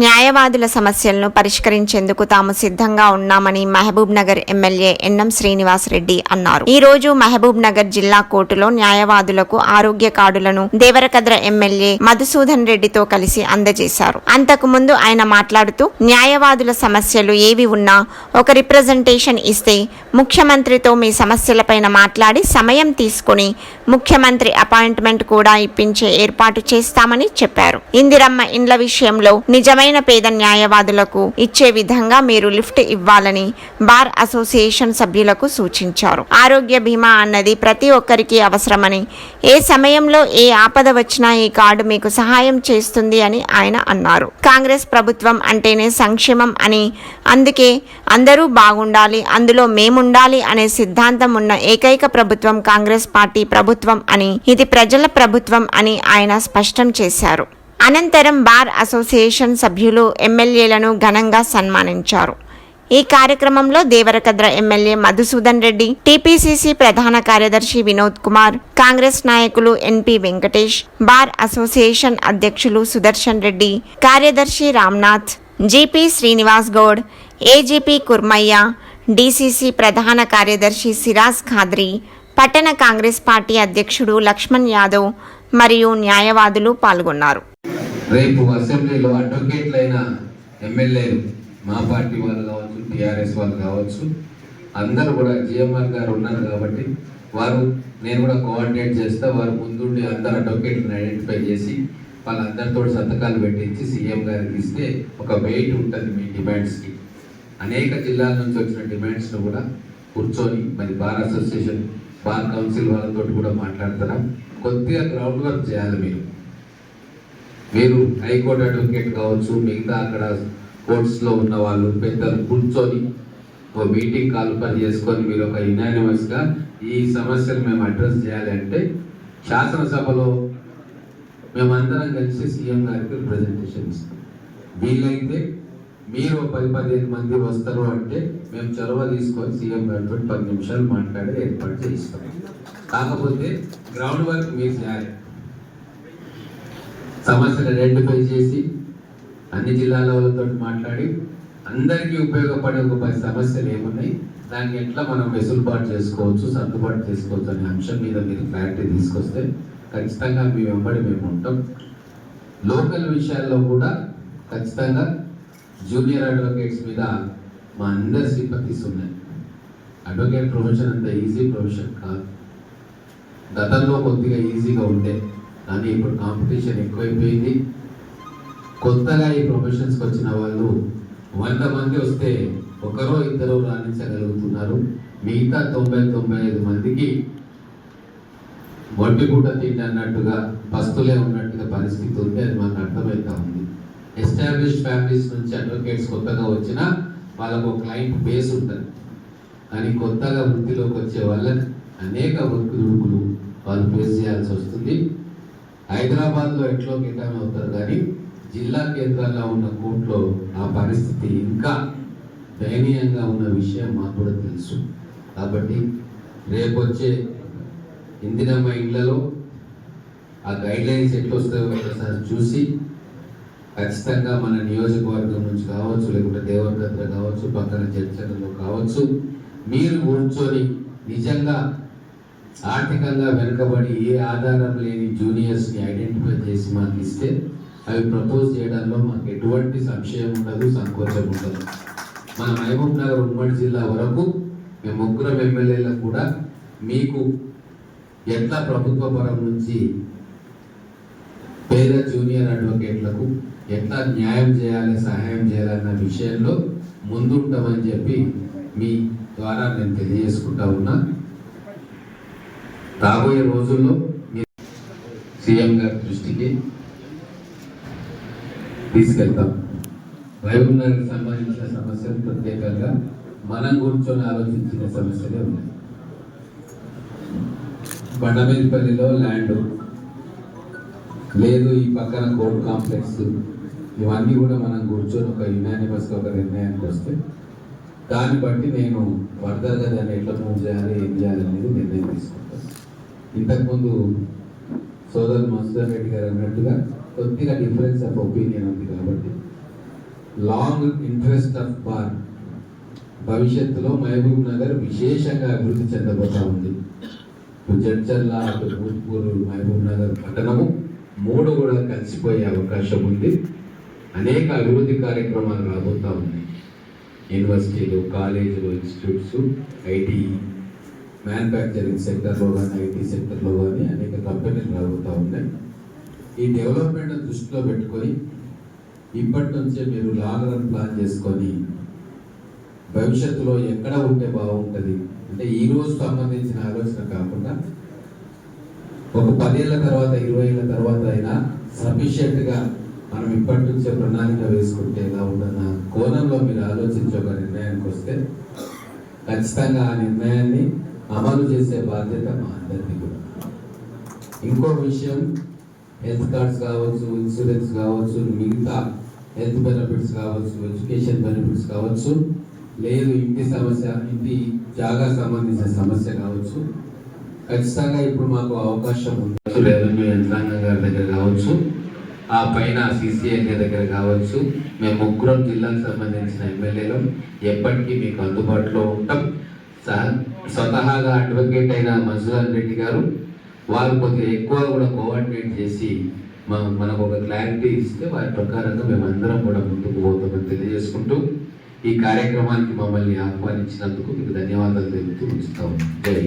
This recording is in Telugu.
న్యాయవాదుల సమస్యలను పరిష్కరించేందుకు తాము సిద్ధంగా ఉన్నామని Mahabubnagar MLA NM Srinivas Reddy అన్నారు. ఈ రోజు మహబూబ్ నగర్ జిల్లా కోర్టులో న్యాయవాదులకు ఆరోగ్య కార్డులను దేవరకద్ర ఎమ్మెల్యే మధుసూదన్ రెడ్డితో కలిసి అందజేశారు. అంతకు ముందు ఆయన మాట్లాడుతూ న్యాయవాదుల సమస్యలు ఏవి ఉన్నా ఒక రిప్రజెంటేషన్ ఇస్తే ముఖ్యమంత్రితో మీ సమస్యలపైన మాట్లాడి సమయం తీసుకుని ముఖ్యమంత్రి అపాయింట్మెంట్ కూడా ఇప్పించే ఏర్పాటు చేస్తామని చెప్పారు. ఇందిరమ్మ ఇండ్ల విషయంలో నిజమైన పేద న్యాయవాదులకు ఇచ్చే విధంగా మీరు లిఫ్ట్ ఇవ్వాలని బార్ అసోసియేషన్ సభ్యులకు సూచించారు. ఆరోగ్య బీమా అన్నది ప్రతి ఒక్కరికి అవసరమని ఏ సమయంలో ఏ ఆపద వచ్చినా ఈ కార్డు మీకు సహాయం చేస్తుంది అని ఆయన అన్నారు. కాంగ్రెస్ ప్రభుత్వం అంటేనే సంక్షేమం అని అందుకే అందరూ బాగుండాలి అందులో మేముండాలి అనే సిద్ధాంతం ఉన్న ఏకైక ప్రభుత్వం కాంగ్రెస్ పార్టీ ప్రభుత్వం అని ఇది ప్రజల ప్రభుత్వం అని ఆయన స్పష్టం చేశారు. అనంతరం బార్ అసోసియేషన్ సభ్యులు ఎమ్మెల్యేలను ఘనంగా సన్మానించారు. ఈ కార్యక్రమంలో దేవరకద్ర ఎమ్మెల్యే మధుసూదన్ రెడ్డి టీపీసీసీ ప్రధాన కార్యదర్శి వినోద్ కుమార్ కాంగ్రెస్ నాయకులు ఎన్పి వెంకటేష్ బార్ అసోసియేషన్ అధ్యక్షులు సుదర్శన్ రెడ్డి కార్యదర్శి Ramnath GP Srinivas Goud AGP Kurmaiah DCC ప్రధాన కార్యదర్శి సిరాజ్ ఖాద్రి పట్టణ కాంగ్రెస్ పార్టీ అధ్యక్షుడు లక్ష్మణ్ యాదవ్ మరియు న్యాయవాదులు పాల్గొన్నారు. రేపు అసెంబ్లీలో అడ్వకేట్లైన ఎమ్మెల్యేలు మా పార్టీ వాళ్ళు కావచ్చు టీఆర్ఎస్ వాళ్ళు కావచ్చు అందరూ కూడా జిఎంఆర్ గారు ఉన్నారు కాబట్టి వారు నేను కూడా కోఆర్డినేట్ చేస్తా వారు ముందుండి అందరు అడ్వకేట్లను ఐడెంటిఫై చేసి వాళ్ళందరితో సంతకాలు పెట్టించి సీఎం గారికి ఇస్తే ఒక వెయిట్ ఉంటుంది మీ డిమాండ్స్కి. అనేక జిల్లాల నుంచి వచ్చిన డిమాండ్స్ను కూడా కూర్చొని మరి బార్ అసోసియేషన్ బార్ కౌన్సిల్ వాళ్ళతో కూడా మాట్లాడతారా? కొద్దిగా గ్రౌండ్ వర్క్ చేయాలి మీరు. మీరు హైకోర్టు అడ్వకేట్ కావచ్చు మిగతా అక్కడ కోర్ట్స్లో ఉన్న వాళ్ళు పెద్దలు కూర్చొని ఒక మీటింగ్ కాల్ పని చేసుకొని మీరు ఒక యునానిమస్గా ఈ సమస్యలు మేము అడ్రస్ చేయాలంటే శాసనసభలో మేమందరం కలిసి సీఎం గారికి ప్రజెంటేషన్ ఇస్తాం. వీలైతే మీరు ఒక పది పదిహేను మంది వస్తారు అంటే మేము చొరవ తీసుకొని సీఎం గారితో పది నిమిషాలు మాట్లాడి ఏర్పాటు చేయిస్తాం. కాకపోతే గ్రౌండ్ వర్క్ మీరు చేయాలి. సమస్యలు ఐడెంటిఫై చేసి అన్ని జిల్లాల వాళ్ళతో మాట్లాడి అందరికీ ఉపయోగపడే ఒక పది సమస్యలు ఏమున్నాయి? దాన్ని ఎట్లా మనం వెసులుబాటు చేసుకోవచ్చు సర్దుబాటు చేసుకోవచ్చు అనే అంశం మీద మీరు క్లారిటీ తీసుకొస్తే ఖచ్చితంగా మీ వెంబడి మేము ఉంటాం. లోకల్ విషయాల్లో కూడా ఖచ్చితంగా జూనియర్ అడ్వకేట్స్ మీద మా అందరి సింపతీస్ ఉన్నాయి. అడ్వకేట్ ప్రొఫెషన్ అంత ఈజీ ప్రొఫెషన్ కాదు. గతంలో కొద్దిగా ఈజీగా ఉండే కానీ ఇప్పుడు కాంపిటీషన్ ఎక్కువైపోయింది. కొత్తగా ఈ ప్రొఫెషన్స్కి వచ్చిన వాళ్ళు వంద మంది వస్తే ఒకరో ఇద్దరు రాణించగలుగుతున్నారు. మిగతా తొంభై తొంభై ఐదు మందికి వంటి గుడ్డ తిండి అన్నట్టుగా పస్తులే ఉన్నట్టుగా పరిస్థితి ఉంది. అది మాకు అర్థమవుతా ఉంది. ఎస్టాబ్లిష్ ఫ్యామిలీస్ నుంచి అడ్వకేట్స్ కొత్తగా వచ్చినా వాళ్ళకు ఒక క్లయింట్ బేస్ ఉంటుంది. కానీ కొత్తగా వృత్తిలోకి వచ్చే వాళ్ళకి అనేక ఒడిదుడుకులు వాళ్ళు ఫేస్ చేయాల్సి వస్తుంది. హైదరాబాద్లో ఎట్లో కేటాయం అవుతారు కానీ జిల్లా కేంద్రాల్లో ఉన్న కోర్టులో ఆ పరిస్థితి ఇంకా దయనీయంగా ఉన్న విషయం మాకు కూడా తెలుసు. కాబట్టి రేపు వచ్చే ఇందిరమ్మ ఇళ్ళలో ఆ గైడ్ లైన్స్ ఎట్లా వస్తాయో ఒకసారి చూసి ఖచ్చితంగా మన నియోజకవర్గం నుంచి కావచ్చు లేకుంటే దేవరగద్ర కావచ్చు పక్కన చర్చలలో కావచ్చు మీరు కూర్చొని నిజంగా ఆర్థికంగా వెనుకబడి ఏ ఆధారం లేని జూనియర్స్ని ఐడెంటిఫై చేసి మాకు ఇస్తే అవి ప్రపోజ్ చేయడంలో మాకు ఎటువంటి సంశయం ఉండదు సంకోచం ఉండదు. మన మహబూబ్ నగర్ ఉమ్మడి జిల్లా వరకు మేము ముగ్గురం ఎమ్మెల్యేలకు కూడా మీకు ఎట్లా ప్రభుత్వ పరం నుంచి పేద జూనియర్ అడ్వకేట్లకు ఎట్లా న్యాయం చేయాలి సహాయం చేయాలన్న విషయంలో ముందుంటామని చెప్పి మీ ద్వారా నేను తెలియజేసుకుంటా ఉన్నా. రాబోయే రోజుల్లో సీఎం గారి దృష్టికి తీసుకెళ్తాం. వైభవనగర్కి సంబంధించిన సమస్యలు ప్రత్యేకంగా మనం కూర్చొని ఆలోచించిన సమస్యలే ఉన్నాయి. బండమేదిపల్లిలో ల్యాండ్ లేదు ఈ పక్కన కోర్ట్ కాంప్లెక్స్ ఇవన్నీ కూడా మనం కూర్చొని ఒక యునానిమస్గా ఒక నిర్ణయానికి వస్తే దాన్ని బట్టి నేను ఫర్దర్గా దాన్ని ఎట్లా మూవ్ చేయాలి ఏం చేయాలి అనేది నిర్ణయం తీసుకుంటాను. ఇంతకుముందు సోదరు మసూదర్ రెడ్డి గారు అన్నట్టుగా కొద్దిగా డిఫరెన్స్ ఆఫ్ ఒపీనియన్ ఉంది కాబట్టి లాంగ్ ఇంట్రెస్ట్ ఆఫ్ బార్ భవిష్యత్తులో మహబూబ్ నగర్ విశేషంగా అభివృద్ధి చెందబోతా ఉంది. ఇప్పుడు జడ్చర్ల అటు భూత్పూర్ మహబూబ్ నగర్ పట్టణము మూడు కూడా కలిసిపోయే అవకాశం ఉంది. అనేక అభివృద్ధి కార్యక్రమాలు రాబోతా ఉన్నాయి. యూనివర్సిటీలు కాలేజీలు ఇన్స్టిట్యూట్స్ ఐటీ మ్యానుఫ్యాక్చరింగ్ సెక్టర్లో కానీ ఐటీ సెక్టర్లో కానీ అనేక కంపెనీలు రాబోతూ ఉన్నాయి. ఈ డెవలప్మెంట్ దృష్టిలో పెట్టుకొని ఇప్పటి నుంచే మీరు లాంగ్ రన్ ప్లాన్ చేసుకొని భవిష్యత్తులో ఎక్కడ ఉంటే బాగుంటుంది? అంటే ఈ రోజు సంబంధించిన ఆలోచన కాకుండా ఒక పదేళ్ళ తర్వాత ఇరవై ఏళ్ళ తర్వాత అయినా సఫిషియెంట్గా మనం ఇప్పటి నుంచే ప్రణాళిక వేసుకుంటే ఎలా ఉందన్న కోణంలో మీరు ఆలోచించి ఒక నిర్ణయానికి వస్తే ఖచ్చితంగా ఆ నిర్ణయాన్ని అమలు చేసే బాధ్యత మా అందరికీ కూడా. ఇంకో విషయం హెల్త్ కార్డ్స్ కావచ్చు ఇన్సూరెన్స్ కావచ్చు మిగతా హెల్త్ బెనిఫిట్స్ కావచ్చు ఎడ్యుకేషన్ బెనిఫిట్స్ కావచ్చు లేదు ఇంటి సమస్య ఇంటి జాగా సంబంధించిన సమస్య కావచ్చు. ఖచ్చితంగా ఇప్పుడు మాకు అవకాశం ఉండొచ్చు రెవెన్యూ యంత్రాంగం గారి దగ్గర కావచ్చు ఆ పైన సిసిఎల్ దగ్గర కావచ్చు. మేము ముగ్గురం జిల్లాకు సంబంధించిన ఎమ్మెల్యేలు. ఎప్పటికీ మీకు అందుబాటులో ఉంటాం. స్వతహాగా అడ్వకేట్ అయిన మధుసూదన్ రెడ్డి గారు వారు కొద్దిగా ఎక్కువ కూడా కోఆర్డినేట్ చేసి మనకు ఒక క్లారిటీ ఇస్తే వారి ప్రకారంగా మేము అందరం కూడా ముందుకు పోతామని తెలియజేసుకుంటూ ఈ కార్యక్రమానికి మమ్మల్ని ఆహ్వానించినందుకు మీకు ధన్యవాదాలు తెలుపుతూ ఉంచుతాము. జై